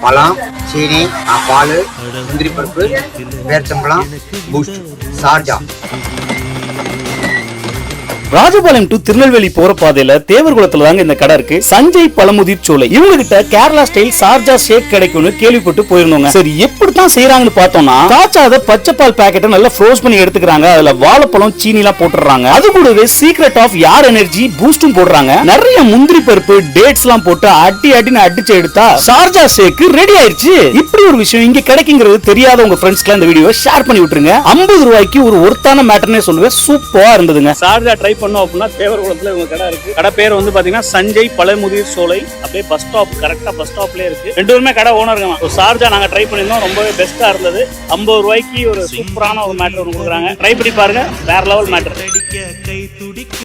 பழம் சீனி பால் முந்திரி பருப்பு பேர்ச்சம்பழம் பூஸ்ட் சார்ஜா ராஜபாளையம் டு திருநெல்வேலி போற பாதையில தேவர்குளத்துல தாங்க இந்த கடை இருக்கு. சஞ்சய் பழமுதிர் சோலை. இவங்க கிட்ட கேரளா ஸ்டைல் சார்ஜா ஷேக் கிடைக்கும்னு கேள்விப்பட்டு போயிருந்தோங்க. சரி எப்படித்தான் செய்யறாங்கன்னு பார்த்தோம்னா காய்ச்சாத பச்சை பால் பாக்கெட்டை நல்லா ஃப்ரோஸ் பண்ணி எடுத்துக்கிறாங்க. அதுல வாழைப்பழம் சீனி எல்லாம் போட்டுறாங்க அது கூடவே சீக்ரெட் ஆஃப் யார் எனர்ஜி பூஸ்டும் போடுறாங்க. நிறைய முந்திரி பருப்பு டேட்ஸ் எல்லாம் போட்டு அடி அடின்னு அடிச்சு எடுத்தா சார்ஜா ஷேக் ரெடி ஆயிருச்சு. இப்படி ஒரு விஷயம் இங்க கிடைக்குங்கிறது தெரியாத உங்க ஃப்ரெண்ட்ஸ்க்கு இந்த வீடியோ ஷேர் பண்ணி விட்டுருங்க. ஐம்பது ரூபாய்க்கு ஒரு ஒருத்தான மேட்டர்னே சொல்லுவேன் சூப்பரா இருந்ததுங்க. சார்ஜா ட்ரை பண்ணோம் அப்படின்னா தேவர்குளத்துல இவங்க கடை இருக்கு. கடை பேர் வந்து பாத்தீங்கன்னா சஞ்சய் பழமுதிர் சோலை. அப்படியே பஸ் ஸ்டாப் கரெக்டா பஸ் ஸ்டாப்லயே இருக்கு. ரெண்டு பேருமே கடை ஓனருங்க ஸோ சார்ஜா நாங்க ட்ரை பண்ணியிருந்தோம். ரொம்பவே பெஸ்ட்டா இருந்தது. ஐம்பது ரூபாய்க்கு ஒரு சூப்பரான ஒரு மேட்டர் ஒன்று கொடுக்குறாங்க. ட்ரை பண்ணி பாருங்க. வேற லெவல் மேட்டர்